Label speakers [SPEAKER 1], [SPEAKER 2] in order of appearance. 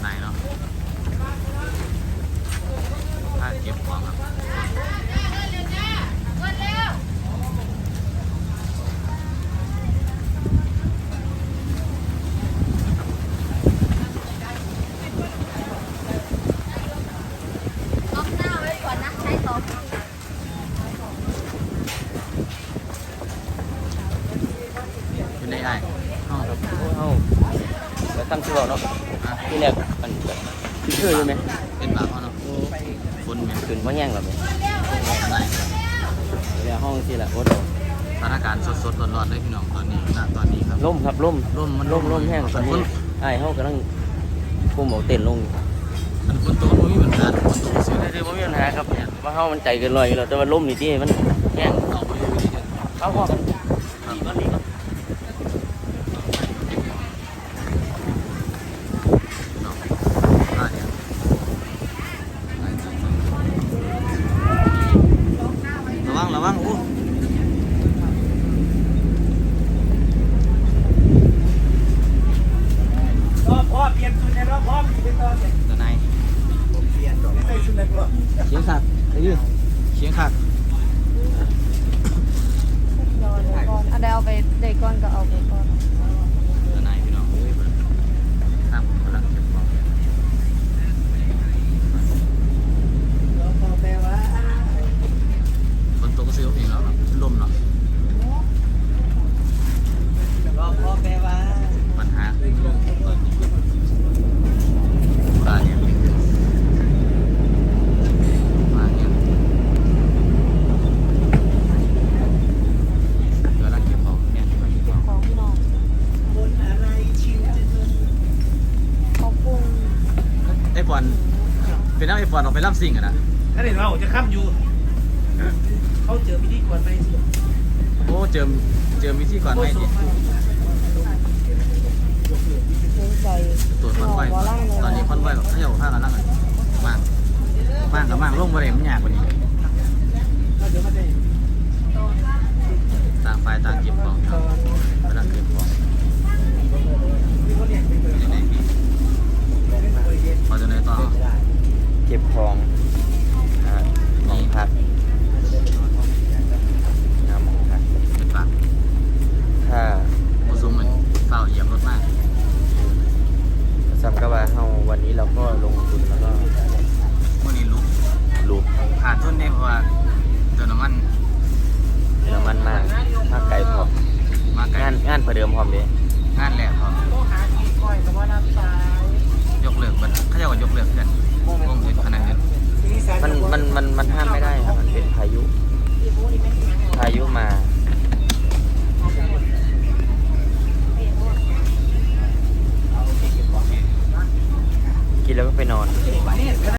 [SPEAKER 1] ไหนเนาะถ้าเก็บของครับออกหน้าไว้ก่อนนะ ใช้สอง
[SPEAKER 2] ก็ตั้งชื่อเอาเนาะ
[SPEAKER 1] อะ
[SPEAKER 2] ที่แรกมันก็คือชื่ออยู่ไหม
[SPEAKER 1] เป็นบาปเอาเนาะคนแม่ง
[SPEAKER 2] ขึ้นว่าแย่งหรอไหม
[SPEAKER 1] อะไร
[SPEAKER 2] เดี๋ยวห้องที่ละโอ๊ต
[SPEAKER 1] สถานการณ์สดๆร้อนๆเลยพี่น้องตอนนี้ณตอนนี้ครับ
[SPEAKER 2] ล่มครับล่ม
[SPEAKER 1] ร่มมัน
[SPEAKER 2] ล่มล่มแห้งตอน
[SPEAKER 1] ฝ
[SPEAKER 2] นี้
[SPEAKER 1] น
[SPEAKER 2] ไอ้เขากำลังกุมเอาเต็นท์ลง
[SPEAKER 1] มันฝนตกมันมีปัญหาฝนตกเสีย
[SPEAKER 2] เดี๋ยวผมมีปัญหาครับว่าเขามันใจเกินร้อยอยู่แล้วแต่ว่าล่มนี่ที่มันแห้ง
[SPEAKER 1] เอาไปอยู่ดีเถอะ
[SPEAKER 2] เขาพอกันดีก็ดีก็
[SPEAKER 1] เนาะอะเนี่ยระวังระวังอู้
[SPEAKER 3] รอบพ่อเปลี่ยนชุดในรอบพ่อเป็นตอนเนี่ย
[SPEAKER 1] ตะไน
[SPEAKER 3] เปลี่ยน ไม่ใส่ชุดในพ่อ
[SPEAKER 1] เชียงขักไอ้ยืดเชียงขัก
[SPEAKER 4] รอเดี๋ยวก่อนอันใดเอาไปเด็กก่อนก็เอาไปก่อน
[SPEAKER 1] ตะไนพี่น้องเอ้ยเพิ่นข้ามผมกำลังเก็บของ
[SPEAKER 3] รอบพ่อแปลว่า
[SPEAKER 1] ฝนตกก็ซื้อเอาเองแล้วเนาะลมเนาะ
[SPEAKER 3] รอบพ่อแปลว่า
[SPEAKER 1] ปัญหาลมตอนนี้ว่าเนี่ยว่าเนี่ยเดี๋ยวเราเก็บของเนี่ยเก็บของเก็บของ
[SPEAKER 4] ของพี่น้อง
[SPEAKER 3] คนอะไรชิวจะเงิน
[SPEAKER 4] ของปรุง
[SPEAKER 1] ไอ้บอล เป็นน้ำไอ้บอลออกไปล่ำซิ่งอะนะ
[SPEAKER 3] ถ้าเดี๋ยวเราจะข้ามอยู่เขาเจอพิธีกรไหมสิ
[SPEAKER 1] โอ้เจิมเจิมวิธีก่อนไหมดิ
[SPEAKER 4] เลี้ยงใจ
[SPEAKER 1] ตัวคอนไว้ก่อนตอนนี้คอนไว้แบบเขาจะบอกผ้ากันล่างกันมากมากกับมากลงบริเวณมันยากกว่านี้
[SPEAKER 3] เขาเดี๋ยวมาได้
[SPEAKER 1] ต่างฝ่ายต่างเก็บของครับเวลาเก็บของ
[SPEAKER 3] มีคนเนี่ยเป็น
[SPEAKER 1] อยู่ในนี้พอจะในต่อ
[SPEAKER 2] เก็บ ของอ่าหมองพักอ่าหมองพัก
[SPEAKER 1] เป็นปาก
[SPEAKER 2] ถ้า
[SPEAKER 1] โมซุมมันเฝ้าเหยียบรถมาก
[SPEAKER 2] ซ้ำกับว่าเฮาวันนี้เราก็ลงทุนแล้วก็
[SPEAKER 1] เมื่อนี้ลุก
[SPEAKER 2] ลูบ
[SPEAKER 1] ผ่านทุนได้เพราะว่าิน
[SPEAKER 2] แล้
[SPEAKER 1] วก็
[SPEAKER 2] ไปนอ
[SPEAKER 1] น